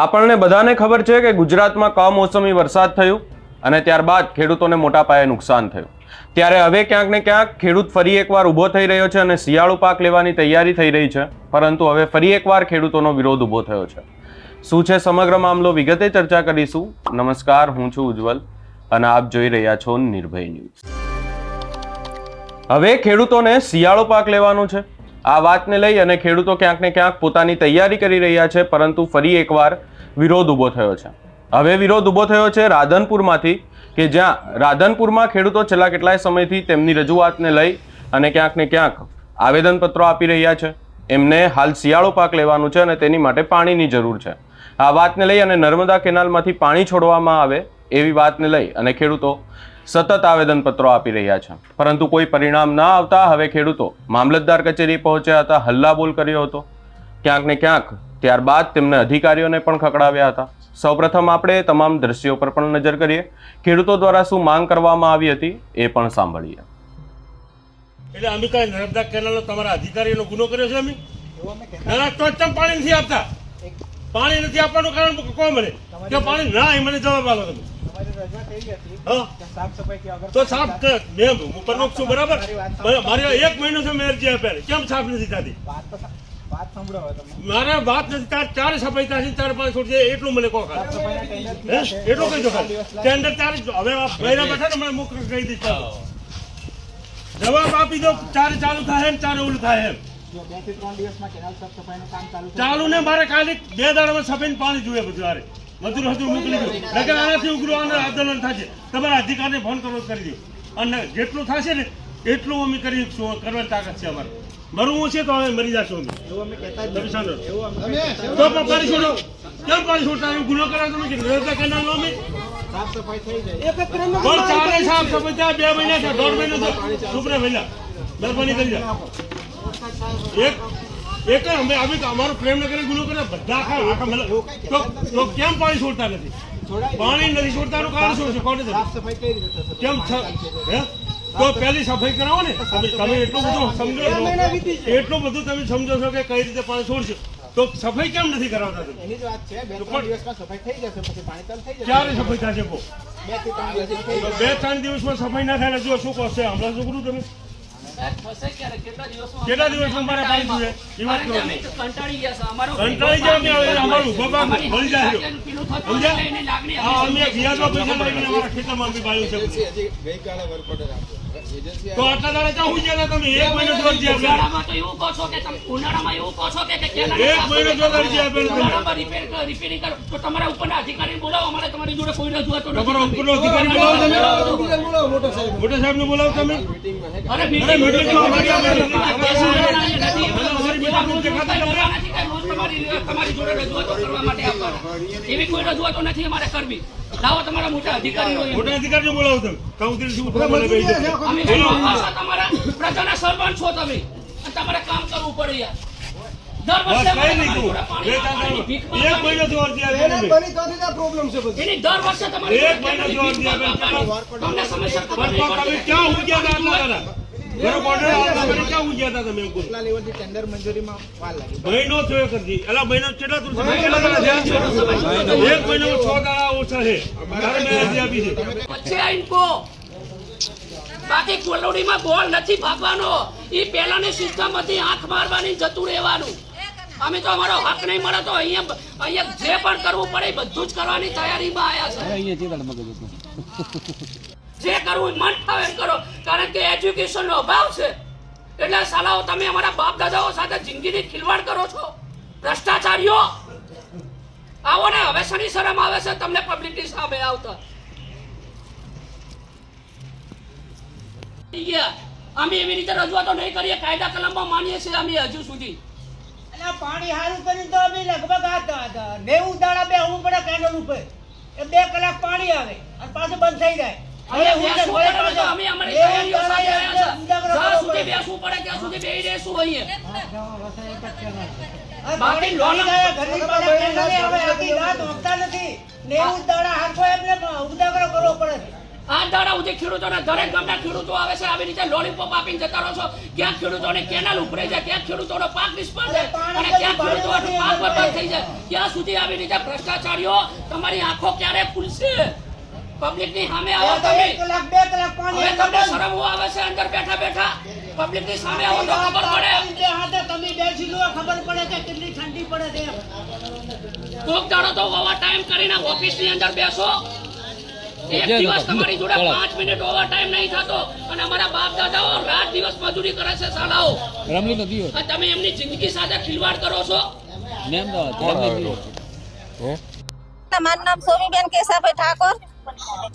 આપણને બધાને ખબર છે કે ગુજરાતમાં કમોસમી વરસાદ થયું અને ત્યારબાદ ખેડૂતોને મોટા પાયે નુકસાન થયું. ત્યારે હવે ક્યાંક ને ક્યાંક ખેડૂત ફરી એકવાર ઊભો થઈ રહ્યો છે અને શિયાળુ પાક લેવાની તૈયારી થઈ રહી છે, પરંતુ હવે ફરી એકવાર ખેડૂતોનો વિરોધ ઊભો થયો છે. શું છે સમગ્ર મામલો વિગતે ચર્ચા કરીશું. નમસ્કાર, હું છું ઉજ્જવલ અને આપ જોઈ રહ્યા છો નિર્ભય ન્યૂઝ. હવે ખેડૂતોને શિયાળો પાક લેવાનો છે. આ વાતને લઈ અને ખેડૂતો ક્યાંક ને ક્યાંક પોતાની તૈયારી કરી રહ્યા છે, પરંતુ ફરી એકવાર વિરોધ ઊભો થયો છે. હવે વિરોધ ઊભો થયો છે રાધનપુરમાંથી, કે જ્યાં રાધનપુરમાં ખેડૂતો છેલ્લા કેટલાય સમયથી તેમની રજૂઆતને લઈ અને ક્યાંક ને ક્યાંક આવેદનપત્રો આપી રહ્યા છે. એમને હાલ શિયાળો પાક લેવાનું છે અને તેની માટે પાણીની જરૂર છે. આ વાતને લઈ અને નર્મદા કેનાલમાંથી પાણી છોડવામાં આવે એવી વાતને લઈ અને ખેડૂતો સતત આવેદનપત્રો આપી રહ્યા છે. પરંતુ કોઈ પરિણામ ના આવતા હવે ખેડૂતો મામલતદાર કચેરી પહોંચ્યા હતા હલ્લાબોલ કર્યો હતો. ક્યાંક ને ક્યાંક ત્યારબાદ તેમને અધિકારીઓને પણ ખકડાવ્યા હતા. સૌપ્રથમ આપણે તમામ દ્રશ્યો પર પણ નજર કરીએ. ખેડૂતો દ્વારા શું માંગ કરવામાં આવી હતી એ પણ સાંભળીએ. એટલે અમે કઈ નર્મદા કેનાલનો તમારા અધિકારીનો ગુનો કર્યો છે અમે? ના, ના, તો જ તમે પાણી નથી આપતા. પાણી નથી આપવાનું કારણ કહો મને કે પાણી ના એ મને જવાબ આપો તમે. તો સાફ કર. મેં હું પ્રમુખ છું બરાબર? મારે- એક મહિનો છે મેં અરજી આપેલી. કેમ સાફ નથી થતી? મારે વાત નથી તાર ચાર સફાઈ થશે ચાર પાંચ છોડશે એટલું મને કહો છે? એટલું કહી દો. ટેન્ડર ચાર હવે મહિના બેઠા ને મને મુખ કહી દઈશ જવાબ આપી દો ચારે ચાલુ થાય એમ ચારે ઓલું થાય એમ. બેથી ત્રણ દિવસમાં કેનાલ સાફ સફાઈનું કામ ચાલુ ચાલુ ને મારે ખાલી બે દાડામાં સફાઈ પાણી જોઈએ બધું મજૂર હજુ મોકલી દો નકર આનાથી ઉગ્ર આને આંદોલન થશે. તમારા અધિકારને ફોન કરો કરી દો. અને જેટલું થશે ને એટલું અમે કરી કરવાની તાકાત છે અમારે. મરવું છે તો અમે મરી જશું અમે. તો પણ પાણી છોડો કેમ પાણી છોડતા ગુનો કરાવો તમે કે નર્મદા કરનાર અમે. સાફ સફાઈ થઈ જાય. પણ ચાલે સાહેબ તમે ત્યાં બે મહિના છે. દોઢ મહિનો છે. છોકરા મહિના મહેરબાની કરી દો. એક એક અમે અમે અમારો પ્રેમનગર ગુનો કરે બધા આખા આખા મતલબ તો કેમ પાણી છોડતા નથી? પાણી નથી છોડતાનું કારણ શું છે? કોને કેમ હે? તો પહેલી સફાઈ કરાવો ને. તમે એટલું બધું સમજો છો. એટલું બધું તમે સમજો છો કે કઈ રીતે પાણી છોડશો. તો સફાઈ કેમ નથી કરાવતા તમે? એની જ વાત છે. બે ત્રણ દિવસમાં સફાઈ થઈ જશે પછી પાણી ચાલુ થઈ જશે. ક્યારે સફાઈ થશે કહો બે ત્રણ દિવસમાં સફાઈ ના થાય જો શું કહશે હમણાં શું કરું તમે? કેટલા દિવસ મારે પાણી જોઈએ એ વાત કરો. કંટાળી ગયા છે અમારો કંટાળી ગયા અમે અમારું ઊભો પાક મળી જાય સમજ્યા? હા, અમે વ્યાજમાં પૈસા લઈને અમારા ખેતરમાં અમે પાડ્યું છે. બધું. તો આટલા દાડા ક્યાં હુઈ ગયા તમે? એક મહિનો જો અરજી ઉનાળામાં તો એવું કહો છો કે તમે ઉનાળામાં એવું કહો છો કે કે એક મહિનો જો કરો. અરજી ઉનાળામાં રિપેર રિપેરિંગ કરો. તો તમારા ઉપરના અધિકારીને બોલાવો અમારે તમારી જોડે કોઈ રજૂઆત તમારો નથી ઉપરનો અધિકારી બોલાવો તમે. મોટા સાહેબને બોલાવો તમે અરે એવા કંઈ તમારી જોડે રજૂઆતો કરવા માટે આવવાના. એવી કોઈ રજૂઆતો નથી અમારે કરવી લાવો તમારા મોટા અધિકારીઓ. મોટા અધિકારીને બોલાવો તમે કાઉન્સિલ તમારા પ્રજાના સરપંચ છો તમે તમારે કામ કરવું પડે યાર મહિનો થયો કરજી એલા મહિનો કેટલા તું? એક છ દાડા ઓછા છે. બાકી કોલોડીમાં બોલ નથી ભાગવાનો. ઈ પહેલાની સિસ્ટમ હતી આંખ મારવાની જતું રહેવાનું. અમે તો અમારો હક નહીં મળે તો અહીંયા અહીંયા જે પણ કરવું પડે બધું જ કરવાની તૈયારીમાં આવ્યા છે. જે કરવું મન ફાવે કરો. કારણ કે એજ્યુકેશનનો અભાવ છે. એટલે સાલાઓ તમે અમારા બાપ દાદાઓ સાથે જિંદગીની ખિલવાડ કરો છો. ભ્રષ્ટાચારીઓ! આવો ને હવે શનિ શરમ આવે છે તમને પબ્લિકની સામે આવતા. અમે એવી રીતે રજૂઆતો નહીં કરીએ કાયદા કલમમાં માનીએ છીએ અમે હજુ સુધી. આ પાણી સારું કરી તો અમે લગભગ આ નેવું દાડા બેહવું પડે કેન્ડલ ઉપર. એ બે કલાક પાણી આવે અને પાછું બંધ થઈ જાય. ઉદાવર હું બાકી હવે સુધી ખેડૂતોના દરેક ગામના ખેડૂતો આવે છે. આવી રીતે લોલીપોપ આપીને જતા રહો છો. ક્યાં ખેડૂતોને કેનાલ ઉપરે છે ક્યાં ખેડૂતોનો પાક નિષ્ફળ છે અને ક્યાં ખેડૂતોનો પાક બરબાદ થઈ જાય. ત્યાં સુધી આવી રીતે ભ્રષ્ટાચારીઓ તમારી આંખો ક્યારે ખુલશે? પબ્લિકની સામે આવો તમે. હવે તમને શરમ આવે છે અંદર બેઠા બેઠા. પબ્લિકની સામે આવો તો ખબર પડે. હાથે તમે બેસી લો ખબર પડે કે કેટલી ઠંડી પડે છે. કોક દાડો તો ઓવર ટાઈમ કરીને ઓફિસની અંદર બેસો. એક દિવસ તમારી જોડે પાંચ મિનિટ ઓવર ટાઈમ નહીં થતો અને અમારા બાપ દાદાઓ રાત દિવસ મજૂરી કરે છે સાલાઓ રમલી નદી અને તમે એમની જિંદગી સાથે ખિલવાડ કરો છો? ને અમદાવાદ રમલી મારું નામ સોમીબેન કેશાભાઈ ઠાકોર.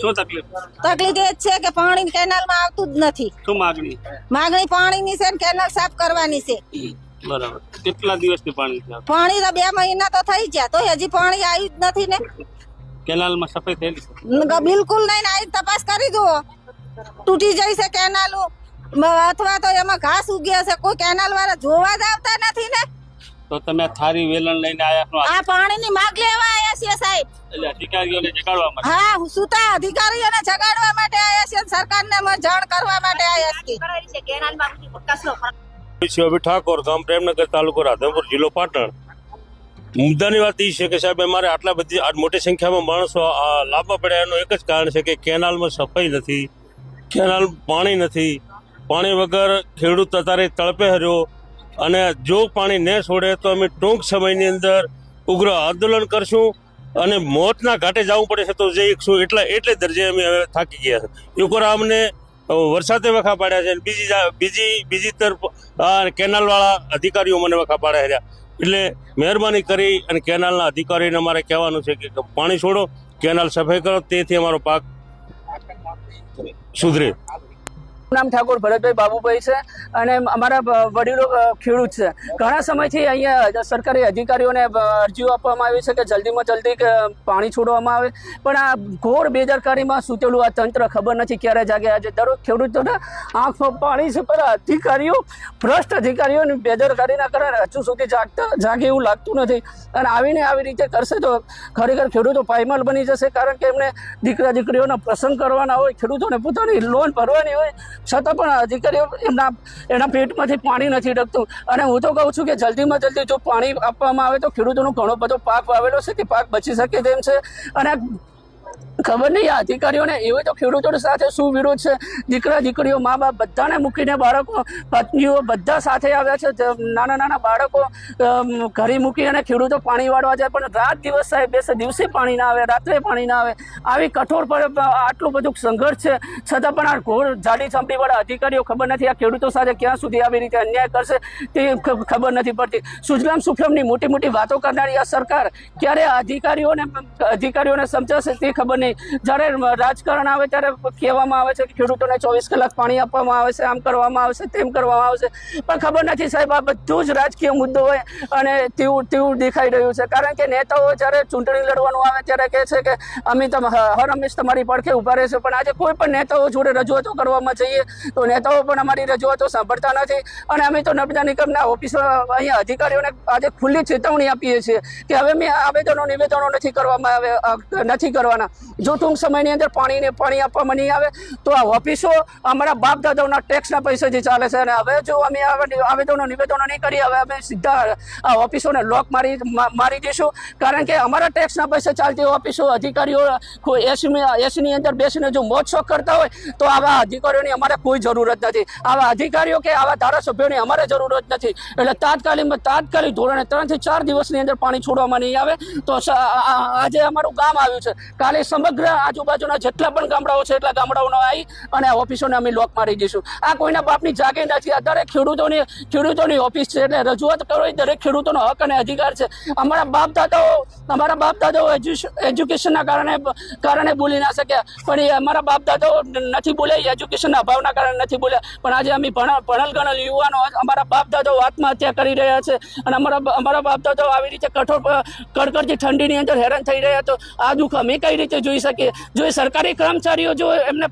શું તકલીફ? તકલીફ એ છે કે પાણી કેનાલમાં આવતું જ નથી. શું માગણી? માગણી પાણીની છે ને કેનાલ સાફ કરવાની છે. બરાબર. કેટલા દિવસથી પાણી પાણી તો બે મહિના તો થઈ ગયા તો હજી પાણી આવ્યું જ નથી ને. કેનાલમાં સફાઈ થયેલી બિલકુલ નહીં આવી તપાસ કરી જુઓ. તૂટી જાય છે કેનાલો. અથવા તો એમાં ઘાસ ઉગ્યા છે કોઈ કેનાલ વાળા જોવા જ આવતા નથી ને. તો તમે થારી વેલણ લઈને આયા છો? આ પાણીની માગ લેવા આયા છે સાહેબ. એટલે અધિકારીઓને જગાડવા માટે? હા હું સુતા અધિકારીઓને જગાડવા માટે આયા છે સરકારને જાણ કરવા માટે આવ્યા છીએ. શિવાભાઈ ઠાકોર ગામ પ્રેમનગર તાલુકો રાધનપુર જિલ્લો પાટણ. મુદ્દાની વાત એ છે કે સાહેબ, અમારે આટલા બધી આ મોટી સંખ્યામાં માણસો લાવવા પડ્યા એનું એક જ કારણ છે કે કેનાલમાં સફાઈ નથી, કેનાલ પાણી નથી. પાણી વગર ખેડૂત અત્યારે તળપે હર્યો અને જો પાણી ન છોડે તો અમે ટૂંક સમયની અંદર ઉગ્ર આંદોલન કરશું અને મોતના ઘાટે જવું પડે છે તો જઈશું એટલા, એટલે દરજે અમે હવે થાકી ગયા છે. ઉપર અમને વરસાદે વખા પાડ્યા છે બીજી બીજી બીજી તરફ કેનાલવાળા અધિકારીઓ મને વખા પાડ્યા રહ્યા એટલે મહેરબાની કરી અને કેનાલના અધિકારીને અમારે કહેવાનું છે કે પાણી છોડો, કેનાલ સફાઈ કરો, તેથી અમારો પાક સુધરે. નામ ઠાકોર, ભરતભાઈ બાબુભાઈ છે અને અમારા વડીલો ખેડૂત છે. ઘણા સમયથી અહીંયા સરકારી અધિકારીઓને અરજીઓ આપવામાં આવી છે કે જલ્દીમાં જલ્દી પાણી છોડવામાં આવે. પણ આ ઘોર બેદરકારીમાં સૂતેલું આ તંત્ર ખબર નથી ક્યારે જાગે. આજે દરરોજ ખેડૂતોના આંખમાં પાણી છે, પણ અધિકારીઓ, ભ્રષ્ટ અધિકારીઓની બેદરકારીના કારણે હજુ સુધી જાગતા, જાગે એવું લાગતું નથી. અને આવીને આવી રીતે કરશે તો ખરેખર ખેડૂતો પાયમાલ બની જશે. કારણ કે એમને દીકરા દીકરીઓના પ્રસંગ કરવાના હોય, ખેડૂતોને પોતાની લોન ભરવાની હોય છતાં પણ અધિકારીઓ એમના એના પેટમાંથી પાણી નથી ડકતું અને હું તો કહું છું કે જલ્દીમાં જલ્દી જો પાણી આપવામાં આવે તો ખેડૂતોનો ઘણો બધો પાક વાવેલો છે તે પાક બચી શકે તેમ છે. અને ખબર નહીં, આ અધિકારીઓને એવો તો ખેડૂતો સાથે શું વિરોધ છે? દીકરા, દીકરીઓ, મા બાપ બધાને મૂકીને બાળકો, પત્નીઓ બધા સાથે આવ્યા છે. નાના નાના બાળકો ઘરે મૂકી અને ખેડૂતો પાણી વાળવા જાય. પણ રાત દિવસ સાહેબ, બેસે, દિવસે પાણી ના આવે, રાત્રે પાણી ના આવે. આવી કઠોર પર આટલું બધું સંઘર્ષ છે. છતાં પણ આ ઘોર જાડી ચંપીવાળા અધિકારીઓ ખબર નથી આ ખેડૂતો સાથે ક્યાં સુધી આવી રીતે અન્યાય કરશે તે ખબર નથી પડતી. સુજલામ સુફલામની મોટી મોટી વાતો કરનારી આ સરકાર ક્યારે અધિકારીઓને અધિકારીઓને સમજાશે તે ખબર નહીં. જ્યારે રાજકારણ આવે ત્યારે કહેવામાં આવે છે કે ખેડૂતોને ચોવીસ કલાક પાણી આપવામાં આવે છે, આમ કરવામાં આવશે તેમ કરવામાં આવશે પણ ખબર નથી સાહેબ, આ બધું જ રાજકીય મુદ્દો હોય અને તેવું તેવું દેખાઈ રહ્યું છે. કારણ કે નેતાઓ જ્યારે ચૂંટણી લડવાનું આવે ત્યારે કહે છે કે અમે તમ હર હંમેશ તમારી પડખે ઊભા રહેશે પણ આજે કોઈ પણ નેતાઓ જોડે રજૂઆતો કરવામાં જઈએ તો નેતાઓ પણ અમારી રજૂઆતો સાંભળતા નથી. અને અમે તો નર્મદા નિગમના ઓફિસર અહીંયા અધિકારીઓને આજે ખુલ્લી ચેતવણી આપીએ છીએ કે હવે મેં આવેદનો, નિવેદનો નથી કરવામાં આવે નથી કરવાના. જો ટૂંક સમયની અંદર પાણીને પાણી આપવામાં નહીં આવે. તો આ ઓફિસો અમારા બાપ દાદાઓના ટેક્સના પૈસાથી ચાલે છે અને હવે જો અમે આવેદનો નિવેદનો નહીં કરીએ, હવે અમે સીધા આ ઓફિસોને લોક મારી મારી દઈશું. કારણ કે અમારા ટેક્સના પૈસે ચાલતી ઓફિસો અધિકારીઓ કોઈ એસી, એસીની અંદર બેસીને જો મોજ શોખ કરતા હોય, તો આવા અધિકારીઓની અમારે કોઈ જરૂરત નથી. આવા અધિકારીઓ કે આવા ધારાસભ્યોની અમારે જરૂરત નથી. એટલે તાત્કાલિક તાત્કાલિક ધોરણે ત્રણથી ચાર દિવસની અંદર પાણી છોડવામાં નહીં આવે. તો આજે અમારું ગામ આવ્યું છે. કાલે સમગ્ર આજુબાજુના જેટલા પણ ગામડાઓ છે એટલા ગામડાઓનો આવી અને ઓફિસોને અમે લોક મારી દઈશું. આ કોઈના બાપની જાગે નથી. દરેક ખેડૂતોની ખેડૂતોની ઓફિસ છે એટલે રજૂઆત કરો એ દરેક ખેડૂતોનો હક અને અધિકાર છે. અમારા બાપ દાદાઓ, અમારા બાપ દાદાઓ એજ્યુકેશનના કારણે કારણે બોલી ના શક્યા. પણ એ અમારા બાપ દાદાઓ નથી બોલ્યા એજ્યુકેશનના અભાવના કારણે નથી બોલ્યા. પણ આજે અમે ભણ ભણલ ગણલ યુવાનો અમારા બાપ દાદાઓ આત્મહત્યા કરી રહ્યા છે. અને અમારા અમારા બાપ દાદાઓ આવી રીતે કઠોર, કડકડતી ઠંડીની અંદર હેરાન થઈ રહ્યા તો આ દુઃખ અમે કઈ રીતે જોઈ શકીએ. જો એ સરકારી કર્મચારીઓ જો એમને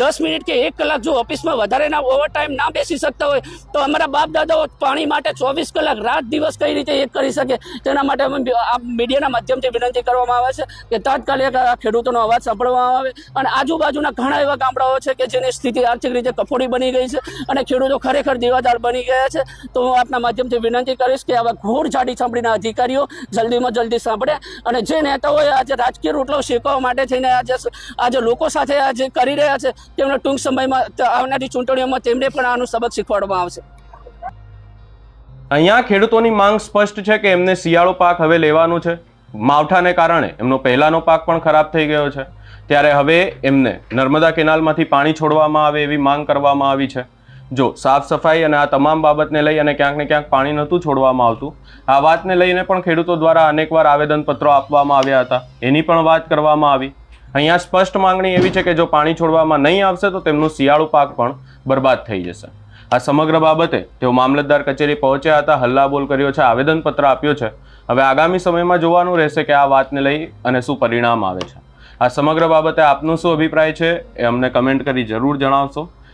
દસ મિનિટ કે એક કલાક જો ઓફિસમાં વધારેના ઓવર ટાઈમ ના બેસી શકતા હોય, તો અમારા બાપ દાદાઓ પાણી માટે ચોવીસ કલાક રાત દિવસ કઈ રીતે એક કરી શકે? તેના માટે અમે આ મીડિયાના માધ્યમથી વિનંતી કરવામાં આવે છે કે તાત્કાલિક આ ખેડૂતોનો અવાજ સાંભળવામાં આવે. અને આજુબાજુના ઘણા એવા ગામડાઓ છે કે જેની સ્થિતિ આર્થિક રીતે કફોડી બની ગઈ છે અને ખેડૂતો ખરેખર દેવાદાર બની ગયા છે. તો હું આપના માધ્યમથી વિનંતી કરીશ કે આવા ઘોર જાડી ચામડીના અધિકારીઓ જલ્દીમાં જલ્દી સાંભળે અને જે નેતાઓએ આજે રાજકીય રોટલો શેકવા માટે થઈને આજે આજે લોકો સાથે આ જે કરી રહ્યા છે, તેમને ટૂંક સમયમાં આવનારી ચૂંટણીઓમાં તેમને પણ આનું સબક શીખવાડવામાં આવશે. અહીંયા ખેડૂતોની માંગ સ્પષ્ટ છે કે એમને શિયાળો પાક હવે લેવાનું છે. માવઠાને કારણે એમનો પહેલાનો પાક પણ ખરાબ થઈ ગયો છે. ત્યારે હવે એમને નર્મદા કેનાલમાંથી પાણી છોડવામાં આવે એવી માંગ કરવામાં આવી છે. જો સાફ સફાઈ અને આ તમામ બાબતને લઈ અને ક્યાંક ને ક્યાંક પાણી નહોતું છોડવામાં આવતું, આ વાતને લઈને પણ ખેડૂતો દ્વારા અનેકવાર આવેદનપત્રો આપવામાં આવ્યા હતા. એની પણ વાત કરવામાં આવી. અહીંયા સ્પષ્ટ માંગણી એવી છે કે જો પાણી છોડવામાં નહીં આવશે તો તેમનું શિયાળુ પાક પણ બરબાદ થઈ જશે. આ સમગ્ર બાબતે તેઓ મામલતદાર કચેરી પહોંચ્યા હતા, હલ્લાબોલ કર્યો છે, આવેદનપત્ર આપ્યો છે. હવે આગામી સમયમાં જોવાનું રહેશે કે આ વાતને લઈ અને શું પરિણામ આવે છે. આ સમગ્ર બાબતે આપનો શું અભિપ્રાય છે એ અમને કમેન્ટ કરી જરૂર જણાવશો.